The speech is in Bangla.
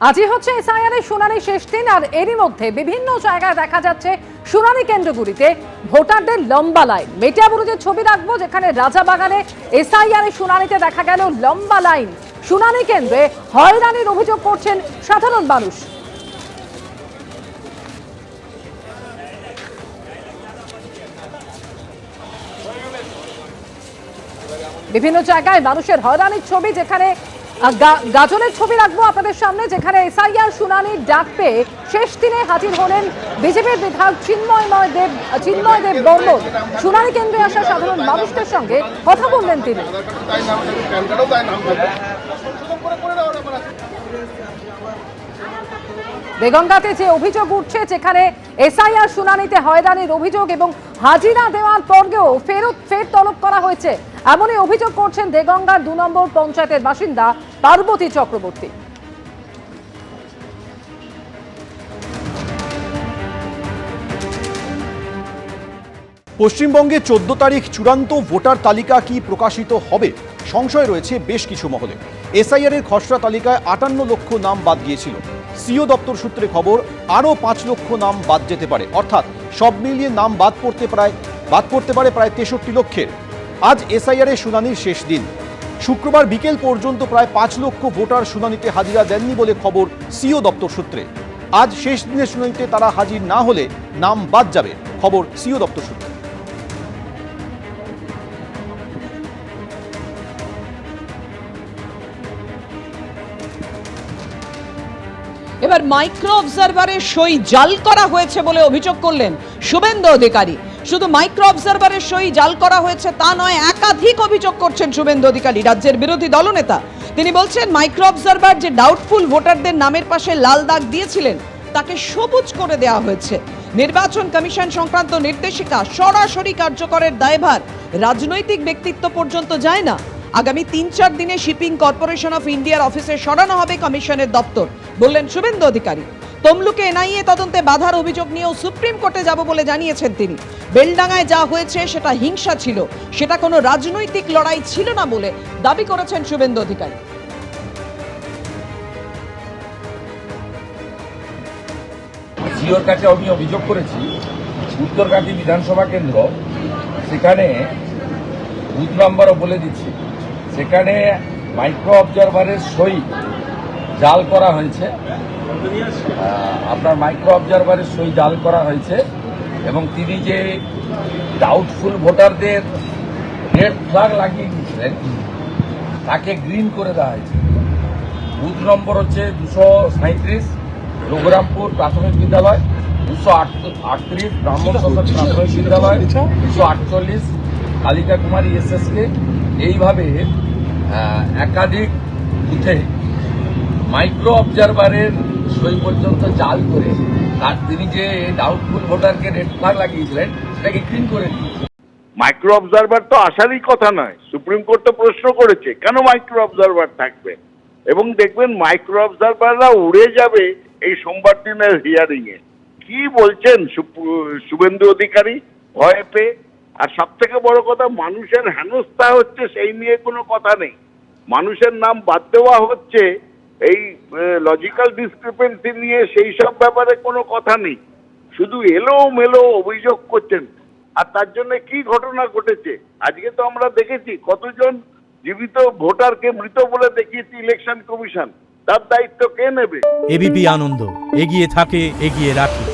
আজই হচ্ছে এসআইআর এর শুনানি শেষ দিন, আর এরই মধ্যে বিভিন্ন জায়গায় দেখা যাচ্ছে শুনানি কেন্দ্রগুলিতে ভোটারদের লম্বা লাইন। মেটিয়াবুরুজের ছবি রাখব, যেখানে রাজাবাগানে এসআইআর শুনানিতে দেখা গেল লম্বা লাইন। শুনানি কেন্দ্রে হয়রানির অভিযোগ করছেন সাধারণ মানুষ। বিভিন্ন জায়গায় মানুষের হয়রানির ছবি, যেখানে গাজলের ছবি রাখব আপনাদের সামনে, যেখানে এসআইআর শুনানির ডাক পেয়ে শেষ দিনে হাজির হলেন বিজেপির বিধায়ক চিন্ময়ময় দেব, চিন্ময় দেব বর্মন। শুনানি কেন্দ্রে আসা সাধারণ মানুষদের সঙ্গে কথা বললেন তিনি। বেগঙ্গাতে যে অভিযোগ উঠছে, যেখানে এসআইআর শুনানিতে হয়রানির অভিযোগ এবং হাজিরা দেওয়ার পরেও ফেরত, ফের তলব করা হয়েছে। এমনই অভিযোগ করছেন দেগঙ্গার দু নম্বর পঞ্চায়েতের বাসিন্দা পার্বতী চক্রবর্তী। পশ্চিমবঙ্গে চোদ্দ তারিখ চূড়ান্ত ভোটার তালিকা কি প্রকাশিত হবে? সংশয় রয়েছে বেশ কিছু মহলে। এসআইআর এর খসড়া তালিকায় আটান্ন লক্ষ নাম বাদ গিয়েছিল। সিও দপ্তর সূত্রে খবর, আরও পাঁচ লক্ষ নাম বাদ যেতে পারে। অর্থাৎ সব মিলিয়ে নাম বাদ পড়তে প্রায়, বাদ পড়তে পারে প্রায় তেষট্টি লক্ষের। আজ এসআইআর এর শুনানির শেষ দিন। শুক্রবার বিকেল পর্যন্ত প্রায় পাঁচ লক্ষ ভোটার শুনানিতে হাজিরা দেননি বলে খবর সিও দপ্তর সূত্রে। আজ শেষ দিনের শুনানিতে তারা হাজির না হলে নাম বাদ যাবে, খবর সিও দপ্তর সূত্রে। এবার মাইক্রো অবজারভারের সই জাল করা হয়েছে বলে অভিযোগ করলেন শুভেন্দু অধিকারী। শুধু মাইক্রো অবজারভারের সই জাল করা হয়েছে তা নয়, একাধিক অভিযোগ করছেন শুভেন্দু অধিকারী। রাজ্যের বিরোধী দলনেতা, তিনি বলছেন, মাইক্রো অবজারভার যে ডাউটফুল ভোটারদের নামের পাশে লাল দাগ দিয়েছিলেন, তাকে সবুজ করে দেওয়া হয়েছে। নির্বাচন কমিশন সংক্রান্ত নির্দেশিকা সরাসরি কার্যকরের দায়ভার রাজনৈতিক ব্যক্তিত্ব পর্যন্ত যায় না। আগামী তিন চার দিনে শিপিং কর্পোরেশন অফ ইন্ডিয়ার অফিসে সরানো হবে কমিশনের দপ্তর, বললেন শুভেন্দু অধিকারী। তমলুকে এনআইএ তদন্তে বাধার অভিযোগ নিয়েও সুপ্রিম কোর্টে যাব বলে জানিয়েছেন তিনি। বেলডাঙ্গায় যা হয়েছে সেটা হিংসা ছিল। সেটা কোনো রাজনৈতিক লড়াই ছিল না বলে দাবি করেছেন শুভেন্দু অধিকারী। সিওর কাছে আমি অভিযোগ করেছি উত্তরকান্দি বিধানসভা কেন্দ্র, সেখানে বুথ নাম্বারও বলে দিচ্ছি। সেখানে মাইক্রো অবজারভারের সই জাল করা হয়েছে। আপনার মাইক্রো অবজারভারের সই জাল করা হয়েছে এবং তিনি যে ডাউটফুল ভোটারদের রেড ফ্ল্যাগ লাগিয়ে দিয়েছিলেন, তাকে গ্রিন করে দেওয়া হয়েছে। বুথ নম্বর হচ্ছে দুশো সাঁত্রিশ রঘুরামপুর প্রাথমিক বিদ্যালয়, দুশো আটত্রিশ, ব্রাহ্মণ প্রাথমিক বিদ্যালয়, দুশো আটচল্লিশ, কালিকা কুমারী এসএসকে। এইভাবে একাধিক বুথে মাইক্রো অবজারভারের সই পর্যন্ত জাল করে তার তিনি যে ডাউটফুল ভোটারকে রেড ফ্ল্যাগ লাগিয়েছিলেন, সেটাকে ক্লিন করে মাইক্রো অবজারভার তো আসারই কথা নয় সুপ্রিম কোর্ট তো প্রশ্ন করেছে, কেন মাইক্রো অবজারভার থাকবে? এবং দেখবেন মাইক্রো অবজারভাররা উড়ে যাবে এই সোমবার দিনের হিয়ারিং এ কি বলছেন শুভেন্দু অধিকারী ভয় পেয়ে? আর সব থেকে বড় কথা, মানুষের হেনস্থা হচ্ছে সেই নিয়ে কোনো কথা নেই। মানুষের নাম বাদ দেওয়া হচ্ছে এই লজিক্যাল ডিসক্রিপেন্সি নিয়ে সেই সব ব্যাপারে কোনো কথা নেই। শুধু এলো মেলো অভিযোগ করছেন। আর তার জন্য কি ঘটনা ঘটেছে? আজকে তো আমরা দেখেছি কতজন জীবিত ভোটারকে মৃত বলে দেখিয়েছি ইলেকশন কমিশন তার দায়িত্ব কে নেবে? এবিপি আনন্দ, এগিয়ে থাকে, এগিয়ে রাখে।